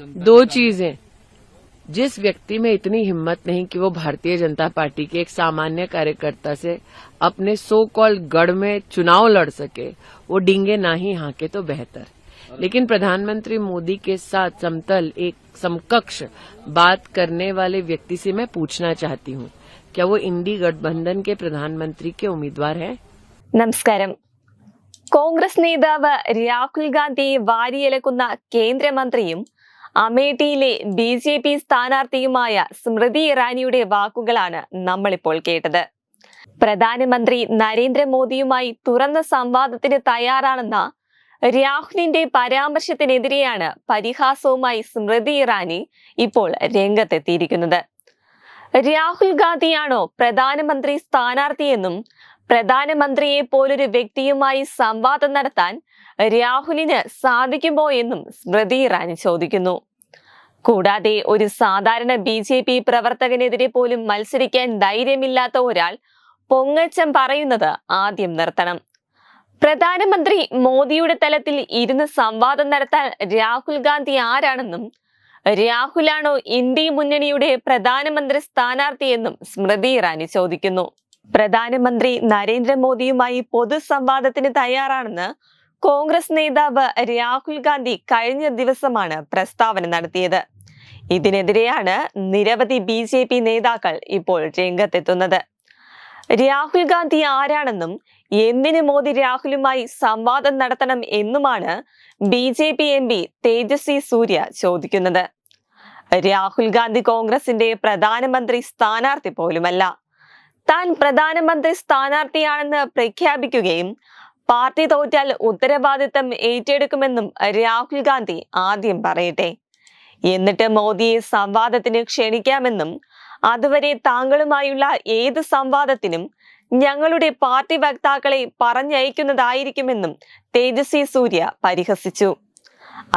दो चीजें जिस व्यक्ति में इतनी हिम्मत नहीं कि वो भारतीय जनता पार्टी के एक सामान्य कार्यकर्ता से अपने सो कॉल्ड गढ़ में चुनाव लड़ सके वो डिंगे ना ही हाके तो बेहतर लेकिन प्रधानमंत्री मोदी के साथ समतल एक समकक्ष बात करने वाले व्यक्ति से मैं पूछना चाहती हूँ क्या वो इंडी गठबंधन के प्रधानमंत्री के उम्मीदवार हैं നമസ്കാരം കോൺഗ്രസ് നേതാവ് രാഹുൽ ഗാന്ധിയെ വാരിയിലക്കുന്ന കേന്ദ്രമന്ത്രിയും അമേഠിയിലെ ബി ജെ പി സ്ഥാനാർത്ഥിയുമായ സ്മൃതി ഇറാനിയുടെ വാക്കുകളാണ് നമ്മളിപ്പോൾ കേട്ടത്. പ്രധാനമന്ത്രി നരേന്ദ്രമോദിയുമായി തുറന്ന സംവാദത്തിന് തയ്യാറാണെന്ന രാഹുലിന്റെ പരാമർശത്തിനെതിരെയാണ് പരിഹാസവുമായി സ്മൃതി ഇറാനി ഇപ്പോൾ രംഗത്തെത്തിയിരിക്കുന്നത്. രാഹുൽ ഗാന്ധിയാണോ പ്രധാനമന്ത്രി സ്ഥാനാർത്ഥിയെന്നും പ്രധാനമന്ത്രിയെ പോലൊരു വ്യക്തിയുമായി സംവാദം നടത്താൻ രാഹുലിന് സാധിക്കുമോ എന്നും സ്മൃതി ഇറാനി ചോദിക്കുന്നു. കൂടാതെ ഒരു സാധാരണ ബി ജെ പി പ്രവർത്തകനെതിരെ പോലും മത്സരിക്കാൻ ധൈര്യമില്ലാത്ത ഒരാൾ പൊങ്ങച്ചം പറയുന്നത് ആദ്യം നിർത്തണം. പ്രധാനമന്ത്രി മോദിയുടെ തലത്തിൽ ഇരുന്ന് സംവാദം നടത്താൻ രാഹുൽ ഗാന്ധി ആരാണെന്നും രാഹുലാണോ ഇന്ത്യ മുന്നണിയുടെ പ്രധാനമന്ത്രി സ്ഥാനാർത്ഥിയെന്നും സ്മൃതി ഇറാനി ചോദിക്കുന്നു. പ്രധാനമന്ത്രി നരേന്ദ്രമോദിയുമായി പൊതുസംവാദത്തിന് തയ്യാറാണെന്ന് കോൺഗ്രസ് നേതാവ് രാഹുൽ ഗാന്ധി കഴിഞ്ഞ ദിവസമാണ് പ്രസ്താവന നടത്തിയത്. ഇതിനെതിരെയാണ് നിരവധി ബി ജെ പി നേതാക്കൾ ഇപ്പോൾ രംഗത്തെത്തുന്നത്. രാഹുൽ ഗാന്ധി ആരാണെന്നും എന്തിനു മോദി രാഹുലുമായി സംവാദം നടത്തണം എന്നുമാണ് B J P M P Tejasvi Surya ചോദിക്കുന്നത്. രാഹുൽ ഗാന്ധി കോൺഗ്രസിന്റെ പ്രധാനമന്ത്രി സ്ഥാനാർത്ഥി പോലുമല്ല. താൻ പ്രധാനമന്ത്രി സ്ഥാനാർത്ഥിയാണെന്ന് പ്രഖ്യാപിക്കുകയും പാർട്ടി തോറ്റാൽ ഉത്തരവാദിത്തം ഏറ്റെടുക്കുമെന്നും രാഹുൽ ഗാന്ധി ആദ്യം പറയട്ടെ. എന്നിട്ട് മോദിയെ സംവാദത്തിന് ക്ഷണിക്കാമെന്നും അതുവരെ താങ്കളുമായുള്ള ഏത് സംവാദത്തിനും ഞങ്ങളുടെ പാർട്ടി വക്താക്കളെ പറഞ്ഞയക്കുന്നതായിരിക്കുമെന്നും തേജസ്വി സൂര്യ പരിഹസിച്ചു.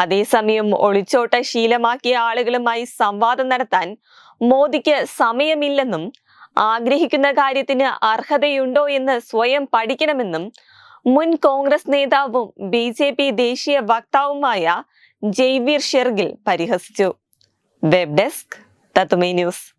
അതേസമയം ഒളിച്ചോട്ട ശീലമാക്കിയ ആളുകളുമായി സംവാദം നടത്താൻ മോദിക്ക് സമയമില്ലെന്നും ആഗ്രഹിക്കുന്ന കാര്യത്തിന് അർഹതയുണ്ടോ എന്ന് സ്വയം പഠിക്കണമെന്നും മുൻ കോൺഗ്രസ് നേതാവും ബി ജെ പി ദേശീയ വക്താവുമായ ജയ്വീർ ഷെർഗിൽ പരിഹസിച്ചു. വെബ് ഡെസ്ക് തത്തുമൈ ന്യൂസ്.